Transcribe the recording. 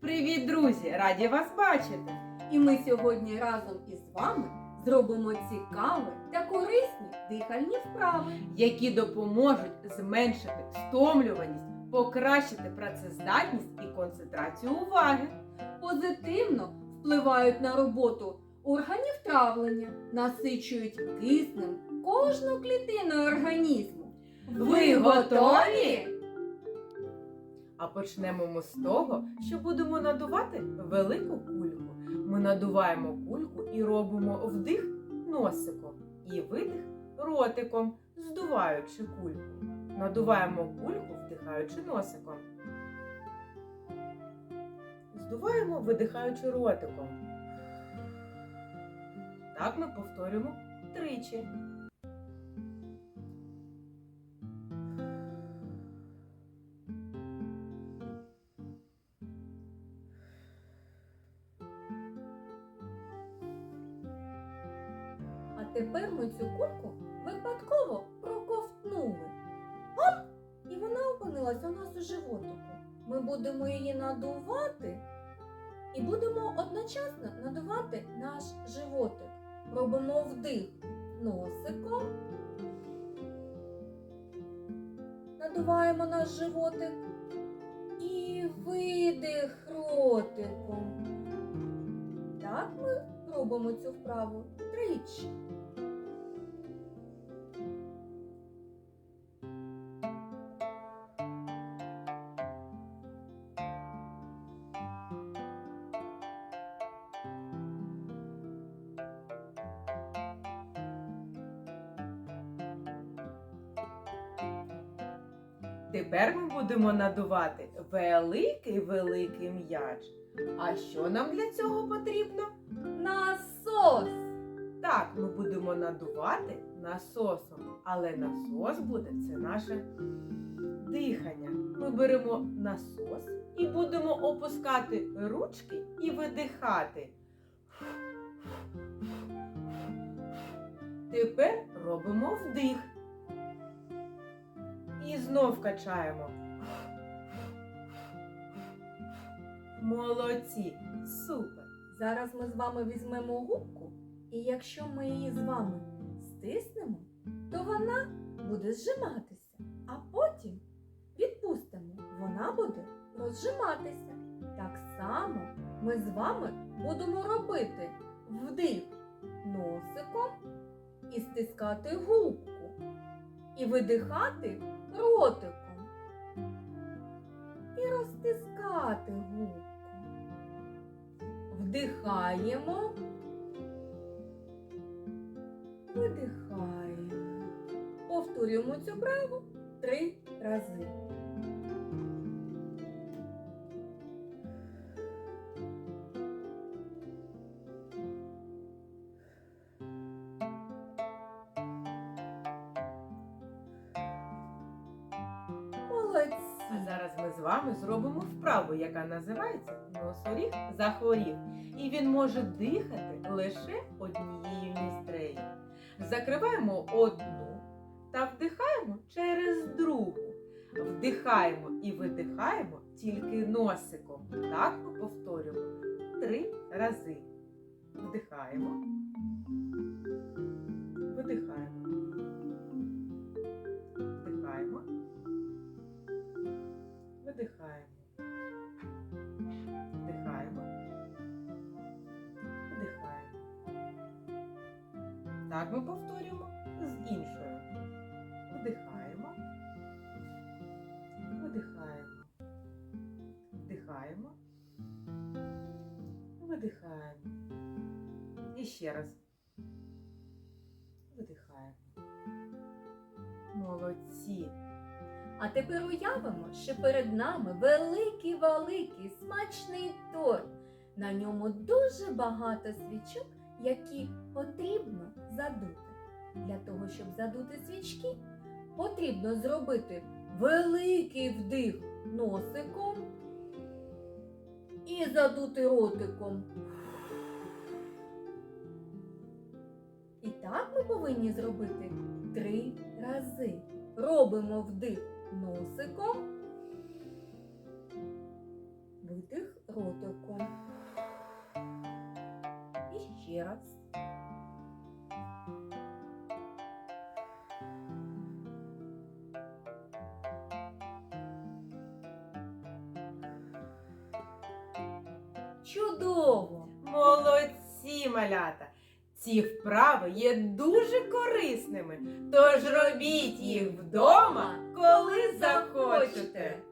Привіт, друзі! Раді вас бачити! І ми сьогодні разом із вами зробимо цікаві та корисні дихальні вправи. які допоможуть зменшити стомлюваність, покращити працездатність і концентрацію уваги. Позитивно впливають на роботу органів травлення, насичують киснем кожну клітину організму. Ви готові? А почнемо ми з того, що будемо надувати велику кульку. Ми надуваємо кульку і робимо вдих носиком і видих ротиком, здуваючи кульку. Надуваємо кульку, вдихаючи носиком. Здуваємо, видихаючи ротиком. Так ми повторюємо тричі. Тепер ми цю кульку випадково проковтнули. Оп! І вона опинилась у нас у животику. Ми будемо її надувати і будемо одночасно надувати наш животик. Робимо вдих носиком. Надуваємо наш животик і видих ротиком. Так ми робимо цю вправу тричі. Тепер ми будемо надувати великий великий м'яч. А що нам для цього потрібно? Насос. Так, ми будемо надувати насосом, але насос буде це наше дихання. Ми беремо насос і будемо опускати ручки і видихати. Тепер робимо вдих. І знов качаємо. Молодці! Супер! Зараз ми з вами візьмемо губку, і якщо ми її з вами стиснемо, то вона буде зжиматися, а потім відпустимо, вона буде розжиматися. Так само ми з вами будемо робити вдих носиком і стискати губку, і видихати ротиком, і розтискати губку. Вдихаємо. Видихаємо. Повторюємо цю вправу три рази. А зараз ми з вами зробимо вправу, яка називається носоріг захворів. І він може дихати лише однією ністрею. Закриваємо одну та вдихаємо через другу. Вдихаємо і видихаємо тільки носиком. Так ми повторюємо три рази. Вдихаємо. Так ми повторюємо з іншою. Вдихаємо. Видихаємо. Вдихаємо. Видихаємо. І ще раз. Видихаємо. Молодці. А тепер уявимо, що перед нами великий великий смачний торт. На ньому дуже багато свічок, які потрібно задути. Для того, щоб задути свічки, потрібно зробити великий вдих носиком і задути ротиком. І так ми повинні зробити три рази. Робимо вдих носиком, видих ротиком. Ще раз. Чудово! Молодці, малята! Ці вправи є дуже корисними, тож робіть їх вдома, коли захочете.